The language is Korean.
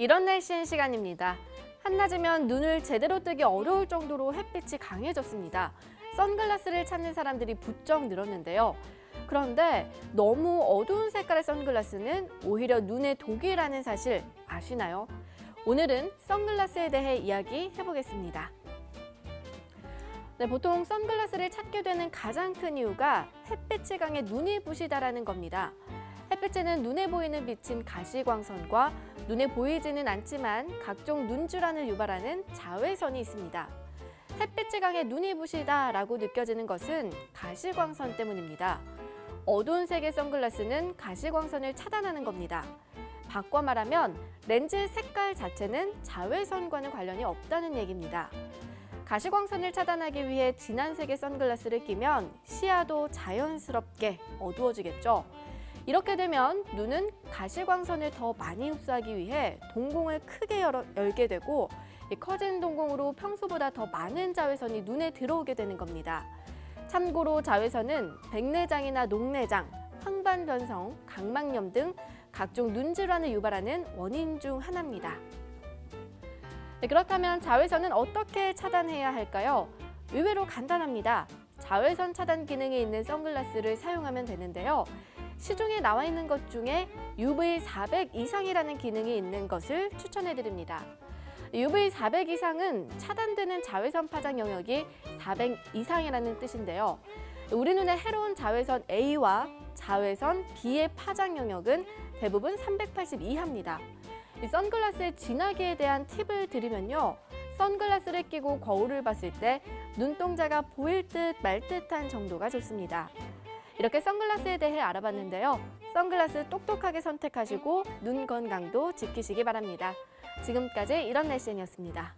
이런 날씨인 시간입니다. 한낮이면 눈을 제대로 뜨기 어려울 정도로 햇빛이 강해졌습니다. 선글라스를 찾는 사람들이 부쩍 늘었는데요. 그런데 너무 어두운 색깔의 선글라스는 오히려 눈에 독이라는 사실 아시나요? 오늘은 선글라스에 대해 이야기해 보겠습니다. 네, 보통 선글라스를 찾게 되는 가장 큰 이유가 햇빛이 강해 눈이 부시다라는 겁니다. 햇빛에는 눈에 보이는 빛인 가시광선과 눈에 보이지는 않지만 각종 눈주란을 유발하는 자외선이 있습니다. 햇빛이 강해 눈이 부시다 라고 느껴지는 것은 가시광선 때문입니다. 어두운 색의 선글라스는 가시광선을 차단하는 겁니다. 바꿔 말하면 렌즈 색깔 자체는 자외선과는 관련이 없다는 얘기입니다. 가시광선을 차단하기 위해 진한 색의 선글라스를 끼면 시야도 자연스럽게 어두워지겠죠. 이렇게 되면 눈은 가시광선을 더 많이 흡수하기 위해 동공을 크게 열어, 열게 되고 이 커진 동공으로 평소보다 더 많은 자외선이 눈에 들어오게 되는 겁니다. 참고로 자외선은 백내장이나 녹내장, 황반변성, 각막염 등 각종 눈 질환을 유발하는 원인 중 하나입니다. 네, 그렇다면 자외선은 어떻게 차단해야 할까요? 의외로 간단합니다. 자외선 차단 기능이 있는 선글라스를 사용하면 되는데요. 시중에 나와 있는 것 중에 UV 400 이상이라는 기능이 있는 것을 추천해 드립니다. UV 400 이상은 차단되는 자외선 파장 영역이 400 이상이라는 뜻인데요. 우리 눈에 해로운 자외선 A와 자외선 B의 파장 영역은 대부분 380 이하입니다. 이 선글라스의 진하기에 대한 팁을 드리면요. 선글라스를 끼고 거울을 봤을 때 눈동자가 보일 듯 말 듯한 정도가 좋습니다. 이렇게 선글라스에 대해 알아봤는데요. 선글라스 똑똑하게 선택하시고 눈 건강도 지키시기 바랍니다. 지금까지 이런 날씨이었습니다.